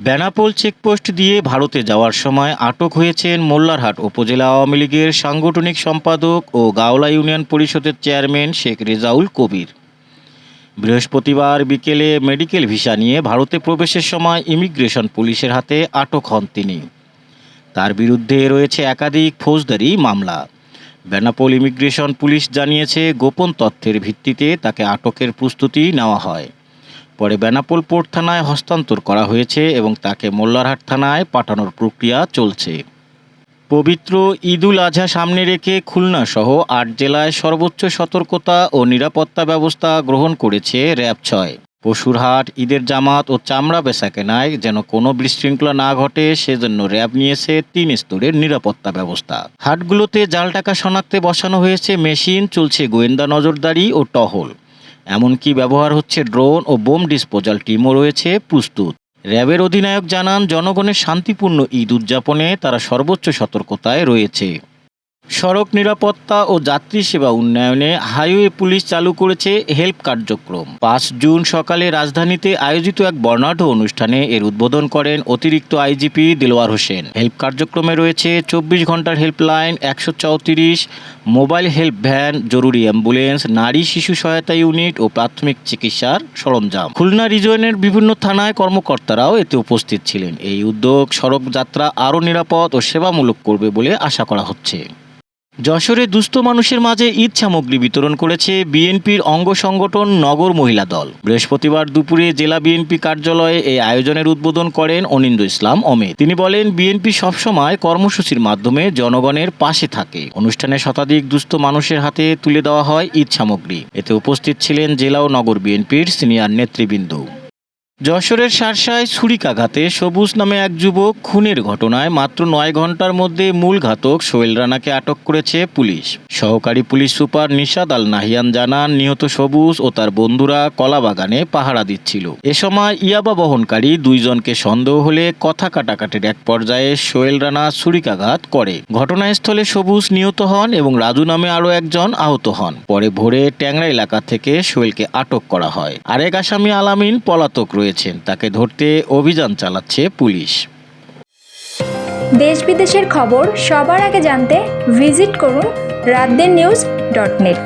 Benapole checkpost দিয়ে ভারতে যাওয়ার সময় আটক হয়েছেন মোল্লারহাট উপজেলা আওয়ামী লীগের সাংগঠনিক সম্পাদক ও গাওলা ইউনিয়ন পরিষদের চেয়ারম্যান শেখ রেজাউল কবির। বৃহস্পতিবার বিকেলে মেডিকেল ভিসা নিয়ে ভারতে প্রবেশের সময় ইমিগ্রেশন পুলিশের হাতে আটক হন তিনি। তার বিরুদ্ধে রয়েছে একাধিক ফৌজদারি মামলা। বেনাপোল ইমিগ্রেশন পুলিশ জানিয়েছে, গোপন তথ্যের ভিত্তিতে তাকে আটকের প্রস্তুতি নেওয়া হয়। পরে বেনাপোল পোর্ট থানায় হস্তান্তর করা হয়েছে এবং তাকে মোল্লারহাট থানায় পাঠানোর প্রক্রিয়া চলছে। পবিত্র ঈদুল আজহা সামনে রেখে খুলনা সহ আট জেলায় সর্বোচ্চ সতর্কতা ও নিরাপত্তা ব্যবস্থা গ্রহণ করেছে র্যাব ছয়। পশুরহাট, ঈদের জামাত ও চামড়া বেচাকেনায় যেন কোনো বিশৃঙ্খলা না ঘটে, সেজন্য র্যাব নিয়েছে তিন স্তরের নিরাপত্তা ব্যবস্থা। হাটগুলোতে জাল টাকা শনাক্তে বসানো হয়েছে মেশিন, চলছে গোয়েন্দা নজরদারি ও টহল। এমনকি ব্যবহার হচ্ছে ড্রোন ও বোম ডিসপোজাল টিমও রয়েছে প্রস্তুত। র্যাবের অধিনায়ক জানান, জনগণের শান্তিপূর্ণ ঈদ উদযাপনে তারা সর্বোচ্চ সতর্কতায় রয়েছে। সড়ক নিরাপত্তা ও যাত্রী সেবা উন্নয়নে হাইওয়ে পুলিশ চালু করেছে হেল্প কার্যক্রম। পাঁচ জুন সকালে রাজধানীতে আয়োজিত এক বর্ণাঢ্য অনুষ্ঠানে এর উদ্বোধন করেন অতিরিক্ত আইজিপি দিলওয়ার হোসেন। হেল্প কার্যক্রমে রয়েছে চব্বিশ ঘণ্টার হেল্পলাইন, একশো চৌত্রিশ, মোবাইল হেল্প ভ্যান, জরুরি অ্যাম্বুলেন্স, নারী শিশু সহায়তা ইউনিট ও প্রাথমিক চিকিৎসার সরঞ্জাম। খুলনা রিজনের বিভিন্ন থানায় কর্মকর্তারাও এতে উপস্থিত ছিলেন। এই উদ্যোগ সড়ক যাত্রা আরও নিরাপদ ও সেবামূলক করবে বলে আশা করা হচ্ছে। যশোরে দুস্থ মানুষের মাঝে ঈদ সামগ্রী বিতরণ করেছে বিএনপির অঙ্গ সংগঠন নগর মহিলা দল। বৃহস্পতিবার দুপুরে জেলা বিএনপি কার্যালয়ে এই আয়োজনের উদ্বোধন করেন অনিন্দ ইসলাম অমিত। তিনি বলেন, বিএনপি সবসময় কর্মসূচির মাধ্যমে জনগণের পাশে থাকে। অনুষ্ঠানে শতাধিক দুস্থ মানুষের হাতে তুলে দেওয়া হয় ঈদ সামগ্রী। এতে উপস্থিত ছিলেন জেলা ও নগর বিএনপির সিনিয়র নেতৃবৃন্দ। যশোরের শার্শায় ছুরিকাঘাতে সবুজ নামে এক যুবক খুনের ঘটনায় মাত্র নয় ঘণ্টার মধ্যে মূল ঘাতক সোহেল রানাকে আটক করেছে পুলিশ। সহকারী পুলিশ সুপার নিশাদ আল নাহিয়ান জানান, নিহত সবুজ ও তার বন্ধুরা কলাবাগানে পাহারা দিচ্ছিল। এ সময় ইয়াবা বহনকারী দুইজনকে সন্দেহ হলে কথা কাটাকাটির এক পর্যায়ে সোহেল রানা ছুরিকাঘাত করে। ঘটনাস্থলে সবুজ নিহত হন এবং রাজু নামে আরও একজন আহত হন। পরে ভোরে ট্যাংরা এলাকা থেকে সোহেলকে আটক করা হয়। আরেক আসামি আলামিন পলাতক রয়েছেন তাকে ধরতে অভিযান চালাচ্ছে পুলিশ। দেশ বিদেশের খবর সবার আগে জানতে ভিজিট করুন রাতদিন নিউজ ডট নেট।